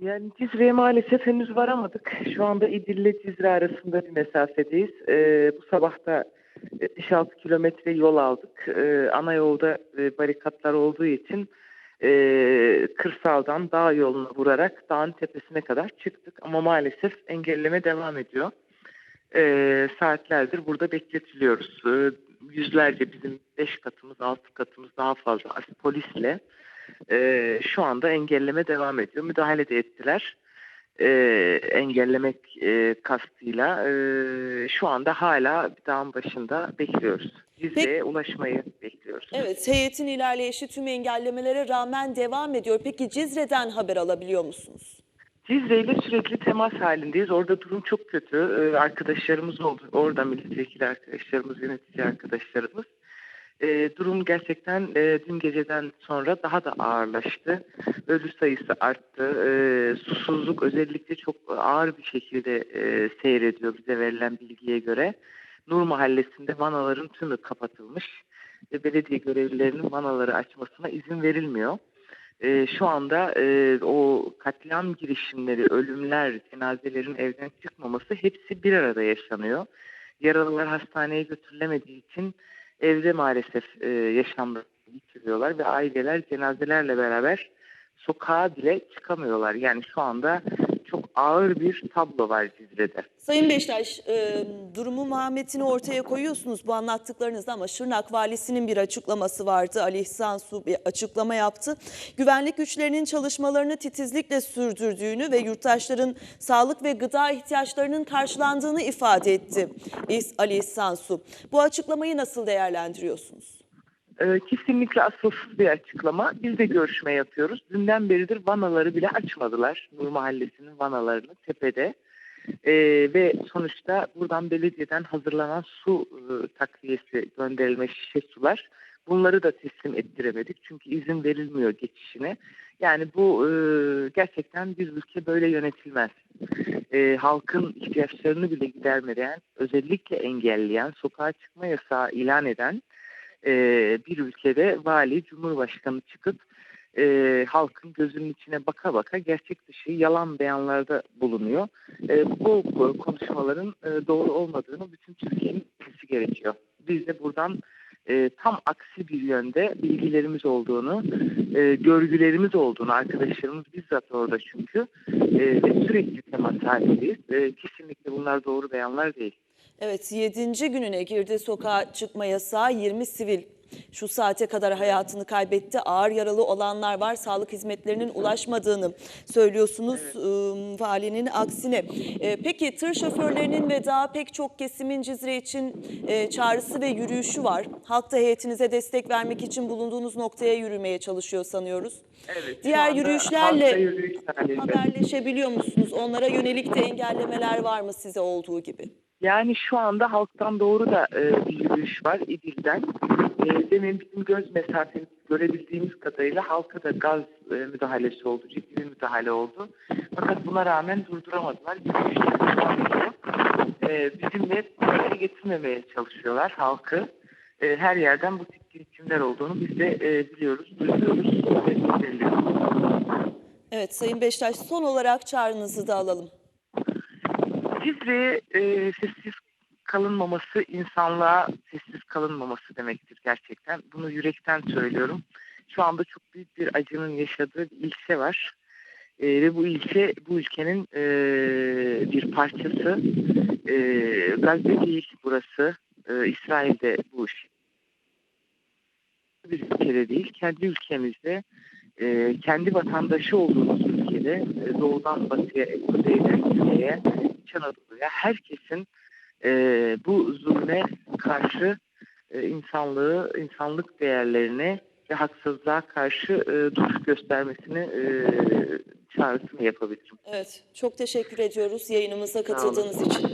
Yani Cizre'ye maalesef henüz varamadık. Şu anda İdil ile Cizre arasında bir mesafedeyiz. Ee, bu sabah da 5-6 kilometre yol aldık. Ee, ana yolda e, barikatlar olduğu için e, kırsaldan dağ yolunu vurarak dağın tepesine kadar çıktık. Ama maalesef engelleme devam ediyor. Ee, saatlerdir burada bekletiliyoruz. Ee, yüzlerce bizim 5 katımız, 6 katımız daha fazla polisle e, şu anda engelleme devam ediyor. Müdahale de ettiler. E, engellemek e, kastıyla e, şu anda hala dağın başında bekliyoruz. Cizre'ye ulaşmayı bekliyoruz. Evet, heyetin ilerleyişi tüm engellemelere rağmen devam ediyor. Peki Cizre'den haber alabiliyor musunuz? Cizre ile sürekli temas halindeyiz. Orada durum çok kötü. Ee, arkadaşlarımız oldu. Orada milletvekili arkadaşlarımız, yönetici arkadaşlarımız. Ee, durum gerçekten e, dün geceden sonra daha da ağırlaştı. Ölü sayısı arttı. Ee, susuzluk özellikle çok ağır bir şekilde e, seyrediyor bize verilen bilgiye göre. Nur Mahallesi'nde vanaların tümü kapatılmış ve belediye görevlilerinin vanaları açmasına izin verilmiyor. Ee, şu anda e, o katliam girişimleri, ölümler, cenazelerin evden çıkmaması hepsi bir arada yaşanıyor. Yaralılar hastaneye götürülemediği için evde maalesef e, yaşamlarını geçiriyorlar ve aileler cenazelerle beraber sokağa bile çıkamıyorlar. Yani şu anda ağır bir tablo var Cizre'de. Sayın Beştaş, e, durumu Muhammed'ini ortaya koyuyorsunuz bu anlattıklarınızda ama Şırnak Valisi'nin bir açıklaması vardı. Ali İhsan Su bir açıklama yaptı. Güvenlik güçlerinin çalışmalarını titizlikle sürdürdüğünü ve yurttaşların sağlık ve gıda ihtiyaçlarının karşılandığını ifade etti Ali İhsan Su. Bu açıklamayı nasıl değerlendiriyorsunuz? Ee, kesinlikle asılsız bir açıklama. Biz de görüşme yapıyoruz. Dünden beridir vanaları bile açmadılar. Nur Mahallesi'nin vanalarını tepede. Ee, ve sonuçta buradan belediyeden hazırlanan su e, takviyesi gönderilme şişe sular. Bunları da teslim ettiremedik. Çünkü izin verilmiyor geçişine. Yani bu e, gerçekten bir ülke böyle yönetilmez. E, halkın ihtiyaçlarını bile gidermeden, özellikle engelleyen, sokağa çıkma yasağı ilan eden e, bir ülkede vali, cumhurbaşkanı çıkıp e, halkın gözünün içine baka baka gerçek dışı yalan beyanlarda bulunuyor. E, bu konuşmaların e, doğru olmadığını bütün Türkiye'nin bilmesi gerekiyor. Biz de buradan e, tam aksi bir yönde bilgilerimiz olduğunu, e, görgülerimiz olduğunu, arkadaşlarımız bizzat orada çünkü e, sürekli temas halindeyiz. E, kesinlikle bunlar doğru beyanlar değil. Evet 7. gününe girdi sokağa çıkma yasağı 20 sivil şu saate kadar hayatını kaybetti. Ağır yaralı olanlar var. Sağlık hizmetlerinin ulaşmadığını söylüyorsunuz ıı, valinin aksine. Ee, peki tır şoförlerinin ve daha pek çok kesimin Cizre için e, çağrısı ve yürüyüşü var. Halk da heyetinize destek vermek için bulunduğunuz noktaya yürümeye çalışıyor sanıyoruz. Evet, Diğer yürüyüşlerle yürüyüş haberleşebiliyor musunuz? Onlara yönelik de engellemeler var mı size olduğu gibi? Yani şu anda halktan doğru da e, bir yürüyüş var İdil'den. E, demin bizim göz mesafemiz görebildiğimiz kadarıyla halka da gaz e, müdahalesi oldu, ciddi bir müdahale oldu. Fakat buna rağmen durduramadılar. E, bizimle bir getirmemeye çalışıyorlar halkı. E, her yerden bu tip girişimler olduğunu biz de e, biliyoruz, duyuyoruz ve. Evet Sayın Beştaş son olarak çağrınızı da alalım. Cizre'ye e, sessiz kalınmaması insanlığa sessiz kalınmaması demektir gerçekten. Bunu yürekten söylüyorum. Şu anda çok büyük bir acının yaşadığı bir ilçe var. E, ve bu ilçe bu ülkenin e, bir parçası. E, Gazze değil burası. E, İsrail'de bu iş. Bir ülkede değil, kendi ülkemizde e, kendi vatandaşı olduğumuz ülkede e, doğudan batıya, kuzeyden güneye, İç Anadolu'ya herkesin e, bu zulme karşı e, insanlığı, insanlık değerlerine ve haksızlığa karşı e, duruş göstermesini e, çağrısını yapabilirim. Evet çok teşekkür ediyoruz yayınımıza katıldığınız için.